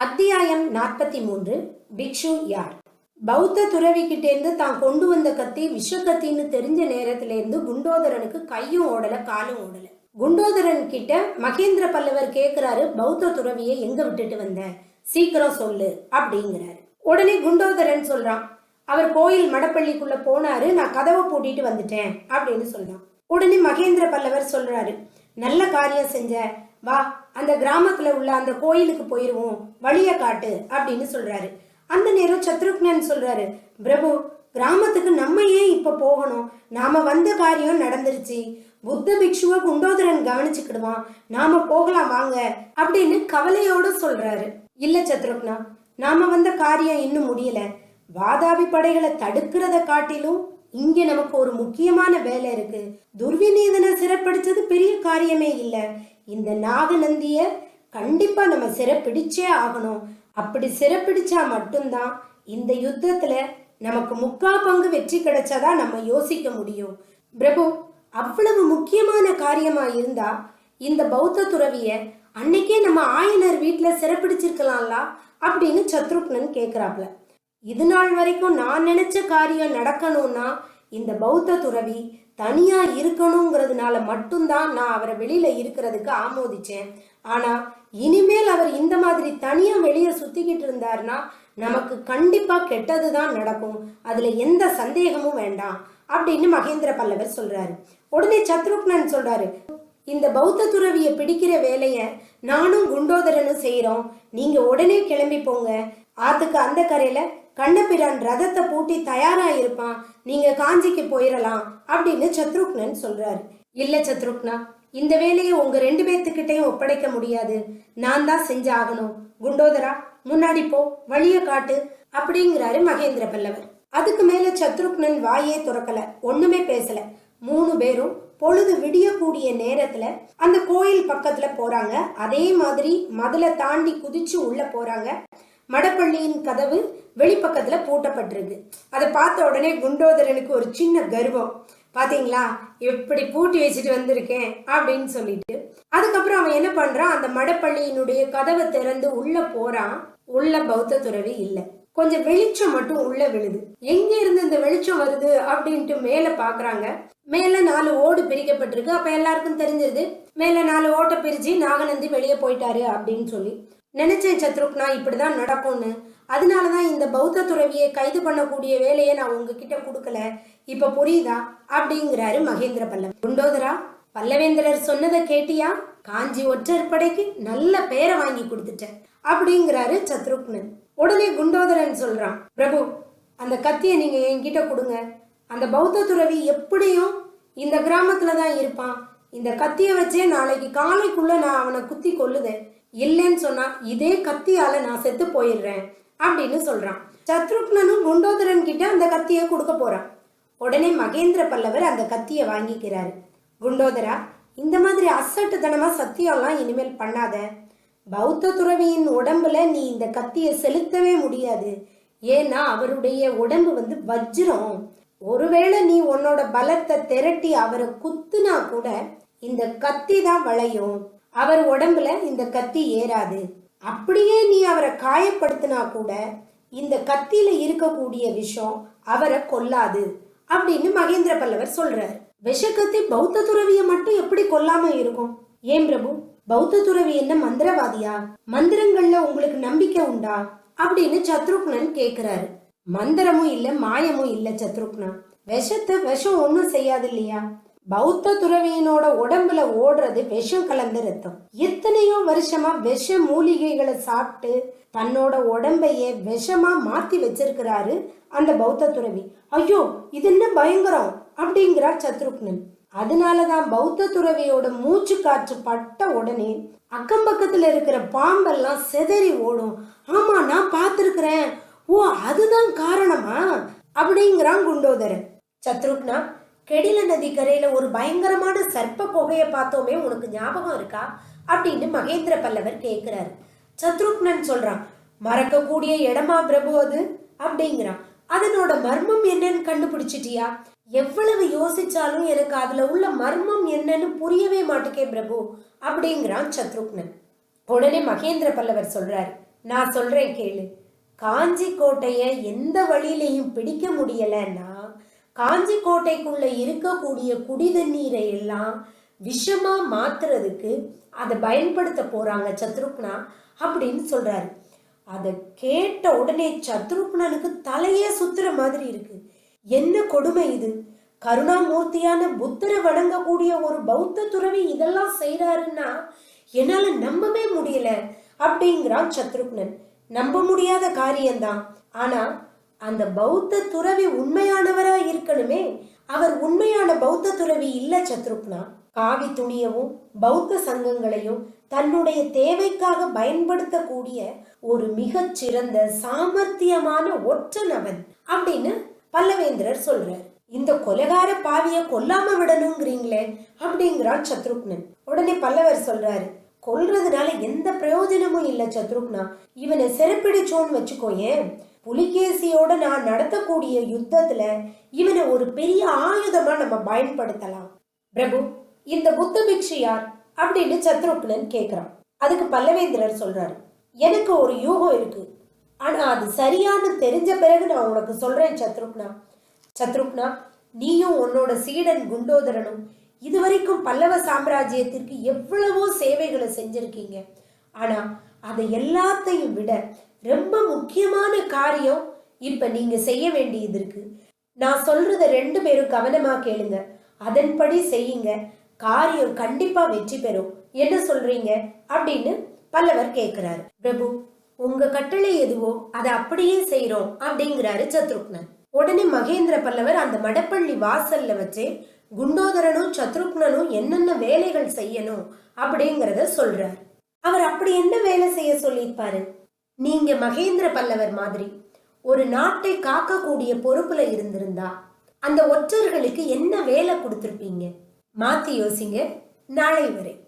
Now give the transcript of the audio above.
அத்தியாயம் நாற்பத்தி மூன்று பிக்ஷு யார்? பௌத்த துறவிக்கிட்டேருந்து தான் கொண்டு வந்த கத்தி விஷக்கத்தின்னு தெரிஞ்ச நேரத்துல இருந்து குண்டோதரனுக்கு கையும் ஓடல காலும் ஓடல. குண்டோதரன் கிட்ட மகேந்திர பல்லவர் கேட்கிறாரு பௌத்த துறவியை எங்க விட்டுட்டு வந்த? சீக்கிரம் சொல்லு அப்படிங்கிறாரு. உடனே குண்டோதரன் சொல்றான் அவர் கோயில் மடப்பள்ளிக்குள்ள போனாரு நான் கதவை பூட்டிட்டு வந்துட்டேன் அப்படின்னு சொல்றான். உடனே மகேந்திர பல்லவர் சொல்றாரு நல்ல காரியம் செஞ்ச வா அந்த கிராமத்துல உள்ள அந்த கோயிலுக்கு போயிருவோம். வழிய காட்டு அப்படின்னு சொல்றாரு. அந்த நேரம் சத்ருக்னன் சொல்றாரு பிரபு கிராமத்துக்கு நம்ம ஏன் இப்ப போகணும்? நாம வந்த காரியம் நடந்துருச்சு. புத்த பிக்ஷுவை குண்டோதரன் கவனிச்சுக்கிடுவான். நாம போகலாம் வாங்க அப்படின்னு கவலையோட சொல்றாரு. இல்ல சத்ருக்னா நாம வந்த காரியம் இன்னும் முடியல. வாதாபி படைகளை தடுக்கிறத காட்டிலும் இங்க நமக்கு ஒரு முக்கியமான வேலை இருக்கு. துர்விநீதனை சிறப்பிடிச்சது பெரிய காரியமே இல்லை. இந்த நாகநந்திய கண்டிப்பா நம்ம சிறப்பிடிச்சே ஆகணும். அப்படி சிறப்பிடிச்சா மட்டும்தான் இந்த யுத்தத்துல நமக்கு முக்கா பங்கு வெற்றி கிடைச்சாதான் நம்ம யோசிக்க முடியும். பிரபு அவ்வளவு முக்கியமான காரியமா இருந்தா இந்த பௌத்த துறவிய அன்னைக்கே நம்ம ஆயனர் வீட்டுல சிறப்பிடிச்சிருக்கலாம்ல அப்படின்னு சத்ருக்னன் கேக்குறாப்ல. இது நாள் வரைக்கும் நான் நினைச்ச காரியம் நடக்கணும்னா இந்த பௌத்த துறவி தனியா இருக்கணுங்கிறதுனால மட்டும்தான் நான் அவரை வெளியில இருக்கிறதுக்கு ஆமோதிச்சேன். ஆனா இனிமேல் அவர் இந்த மாதிரி தனியா வெளியே சுத்திக்கிட்டு இருந்தாருன்னா நமக்கு கண்டிப்பா கெட்டதுதான் நடக்கும். அதுல எந்த சந்தேகமும் வேண்டாம் அப்படின்னு மகேந்திர பல்லவர் சொல்றாரு. உடனே சத்ருக்னன் சொல்றாரு இந்த பௌத்த துறவியை பிடிக்கிற வேலைய நானும் குண்டோதரனும் செய்யறோம் நீங்க உடனே கிளம்பி போங்க. ஆத்துக்கு அந்த கரையில கண்ணபிரான் ரதத்தை பூட்டி தயாரா இருப்பான் நீங்க காஞ்சிக்கு போயிடலாம் அப்படின்னு சத்ருக்னன் சொல்றாரு. இல்ல சத்ருக்னா இந்த வேலையை உங்க ரெண்டு பேர்த்துக்கிட்டையும் ஒப்படைக்க முடியாது. நான் தான் செஞ்சாகணும். குண்டோதரா முன்னாடி போ வழிய காட்டு அப்படிங்கிறாரு மகேந்திர பல்லவர். அதுக்கு மேல சத்ருக்னன் வாயே துறக்கல ஒண்ணுமே பேசல. மூணு பேரும் பொழுது விடியக்கூடிய நேரத்துல அந்த கோயில் பக்கத்துல போறாங்க. அதே மாதிரி மதுளை தாண்டி குதிச்சு உள்ள போறாங்க. மடப்பள்ளியின் கதவு வெளிப்பக்கத்துல பூட்டப்பட்டிருக்கு. அதை பார்த்த உடனே குண்டோதரனுக்கு ஒரு சின்ன கர்வம். பாத்தீங்களா? எப்படி பூட்டி வச்சுட்டு வந்திருக்கேன் அப்படின்னு சொல்லிட்டு. அதுக்கப்புறம் அவன் என்ன பண்றான்? அந்த மடப்பள்ளியினுடைய கதவை திறந்து உள்ள போறான். உள்ள பௌத்த துறவி இல்லை. கொஞ்சம் வெளிச்சம் மட்டும் உள்ள விழுது. எங்க இருந்து இந்த வெளிச்சம் வருது? அப்படின்ட்டு மேல பாக்குறாங்க. மேல நாலு ஓடு பிரிக்கப்பட்டிருக்கு. அப்ப எல்லாருக்கும் தெரிஞ்சிருது. மேல நாலு ஓட்டை பிரிச்சு நாகநந்தி வெளியே போயிட்டாரு அப்படின்னு சொல்லி. நினைச்சேன் சத்ருக்னா இப்படி தான் நடக்கும்னு. அதனாலதான் இந்த பௌத்த துறவியை கைது பண்ணக்கூடிய வேலையை நான் உங்ககிட்ட கொடுக்கல. இப்போ புரியுதா? அப்படிங்கிறாரு மகேந்திர பல்லவன். குண்டோதரா பல்லவேந்திரர் சொன்னதை கேட்டியா? காஞ்சி ஒற்றர் படைக்கு நல்ல பேரை வாங்கி கொடுத்துட்டேன் அப்படிங்கிறாரு சத்ருக்னன். உடனே குண்டோதரன் சொல்றான் பிரபு அந்த கத்தியை நீங்க என்கிட்ட கொடுங்க. அந்த பௌத்த துறவி எப்படியும் இந்த கிராமத்துல தான் இருப்பான். இந்த கத்தியை வச்சே நாளைக்கு காலைக்குள்ள நான் அவனை குத்தி கொள்ளுதேன் இல்லைன்னு சொன்னா இதே கத்தியால நான் செத்து போயிடுறேன் அப்படின்னு சொல்றான். சத்ருக்னனும் குண்டோதரன் கிட்ட அந்த கத்தியை கொடுக்க போறான். உடனே மகேந்திர பல்லவர் அந்த கத்தியை வாங்கிக்கிறாரு. குண்டோதரா இந்த மாதிரி அசட்டுத்தனமா சத்தியம்லாம் இனிமேல் பண்ணாத. பௌத்த துறவியின் உடம்புல நீ இந்த கத்தியை செலுத்தவே முடியாது. ஏன்னா அவருடைய உடம்பு வந்து வஜ்ரம். ஒருவேளை நீ உன்னோட பலத்தை திரட்டி அவரை குத்துனா கூட இந்த கத்தி தான் வளையும். அவர் உடம்புல இந்த கத்தி ஏறாது. அப்படியே நீ அவரை காயப்படுத்தினா கூட இந்த கத்தியில இருக்கக்கூடிய விஷம் அவரை கொல்லாது அப்படின்னு மகேந்திர பல்லவர் சொல்றாரு. விஷக்கத்தி பௌத்த துறவிய மட்டும் எப்படி கொல்லாம இருக்கும்? ஏன் பிரபு? பௌத்த துறவி என்ன மந்திரவாதியா? மந்திரங்கள்ல உங்களுக்கு நம்பிக்கை உண்டா? அப்படின்னு சத்ருக்னன் கேக்குறாரு. மந்திரமும் இல்ல மாயமும் இல்ல சத்ருக்னா. விஷத்தை விஷம் ஒன்றும் செய்யாது இல்லையா பௌத்த துறவியினோட உடம்புல ஓடுறது விஷம் கலந்த ரத்தம். எத்தனையோ வருஷமா விஷ மூலிகைகளை சாப்பிட்டு தன்னோட உடம்பையே விஷமா மாத்தி வச்சிருக்கிறாரு அந்த பௌத்த துறவி. ஐயோ இது என்ன பயங்கரம்? அப்படிங்கிறார் சத்ருக்னன். அதனாலதான் பௌத்த துறவியோட மூச்சு காற்று பட்ட உடனே அக்கம் பக்கத்துல இருக்கிற பாம்பெல்லாம் செதறி ஓடும். ஆமா நான் பார்த்திருக்கிறேன். ஓ அதுதான் காரணமா? அப்படிங்கிறான் குண்டோதரன். சத்ருக்னா கெடில நதி கரையில் ஒரு பயங்கரமான சர்ப்ப புகையை பார்த்தோமே உனக்கு ஞாபகம் இருக்கா? அப்படின்னு மகேந்திர பல்லவர் கேட்குறாரு சத்ருக்னன் சொல்றான் மறக்கக்கூடிய இடமா பிரபு அது? அப்படிங்கிறான். அதனோட மர்மம் என்னன்னு கண்டுபிடிச்சிட்டியா? எவ்வளவு யோசிச்சாலும் எனக்கு அதுல உள்ள மர்மம் என்னன்னு புரியவே மாட்டுக்கே பிரபு அப்படிங்கிறான் சத்ருக்னன். உடனே மகேந்திர பல்லவர் சொல்றாரு நான் சொல்றேன் கேளு. காஞ்சி கோட்டைய எந்த வழியிலையும் பிடிக்க முடியலன்னா காஞ்சி கோட்டைக்குள்ள இருக்கக்கூடிய குடி தண்ணீரை எல்லாம் விஷமா மாத்துறதுக்கு அதை பயன்படுத்த போறாங்க சத்ருக்னா அப்படின்னு சொல்றாரு. அதை கேட்ட உடனே சத்ருக்னனுக்கு தலையே சுத்துற மாதிரி இருக்கு. என்ன கொடுமை இது? கருணாமூர்த்தியான புத்தரை வணங்கக்கூடிய ஒரு பௌத்த துறவி இதெல்லாம் செய்கிறாருன்னா என்னால நம்பவே முடியல அப்படிங்கிறான் சத்ருக்னன். நம்ப முடியாத காரியம்தான். ஆனா அந்த பௌத்த துறவி உண்மையானவரா இருக்கணுமே. அவர் உண்மையான பௌத்த துறவி இல்ல சத்ருக்னா காவி துணியவும் பௌத்த சங்கங்களையும் தன்னுடைய தேவைக்காக பயன்படுத்தக்கூடிய ஒரு மிகச் சிறந்த சாமர்த்தியமான ஒற்றனவன் அப்படின்னு பல்லவேந்திரர் சொல்றார். இந்த கொலகார பாவிய கொல்லாம விடணுங்கிறீங்களே அப்படிங்கிறார் சத்ருக்னன். உடனே பல்லவர் சொல்றாரு கொல்றதுனால எந்த பிரயோஜனமும் இல்ல சத்ருக்னா. இவனை சிறப்பிடிச்சோன்னு வச்சுக்கோயேன். புலிகேசியோட நான் நடத்தக்கூடிய யுத்தத்துல இவனை ஒரு பெரிய ஆயுதமா நம்ம பயன்படுத்தலாம். பிரபு இந்த புத்த பிக்ஷு யார்? அப்படின்னு சத்ருக்னன் கேக்குறான். அதுக்கு பல்லவேந்திரர் சொல்றாரு எனக்கு ஒரு யூகம் இருக்கு. ஆனா அது சரியான்னு தெரிஞ்ச பிறகு நான் உனக்கு சொல்றேன் சத்ருக்னா. சத்ருக்னா நீயும் உன்னோட சீடன் குண்டோதரனும் இதுவரைக்கும் பல்லவ சாம்ராஜ்யத்திற்கு எவ்வளவோ சேவைகளை செஞ்சிருக்கீங்க. ஆனா அதை எல்லாத்தையும் விட ரொம்ப முக்கியமான காரியம் இப்ப நீங்க செய்ய வேண்டியது இருக்கு. நான் சொல்றத ரெண்டு பேரும் கவனமா கேளுங்க. அதன்படி செய்யுங்க. காரியம் கண்டிப்பா வெற்றி பெறும். என்ன சொல்றீங்க? அப்படின்னு பல்லவர் கேட்கிறாரு பிரபு உங்க கட்டளை எதுவோ அதை அப்படியே செய்யறோம் அப்படிங்கிறாரு சத்ருக்னன். உடனே மகேந்திர பல்லவர் அந்த மடப்பள்ளி வாசல்ல வச்சே குண்டோதரனும் சத்ருக்னனும் என்னென்ன வேலைகள் செய்யணும் அப்படிங்கிறத சொல்றார். அவர் அப்படி என்ன வேலை செய்ய சொல்லியிருப்பாரு? நீங்க மகேந்திர பல்லவர் மாதிரி ஒரு நாட்டை காக்கக்கூடிய பொறுப்புல இருந்திருந்தா அந்த ஒற்றர்களுக்கு என்ன வேலை கொடுத்துருப்பீங்க? மாத்தி யோசிங்க. நாளை வரை.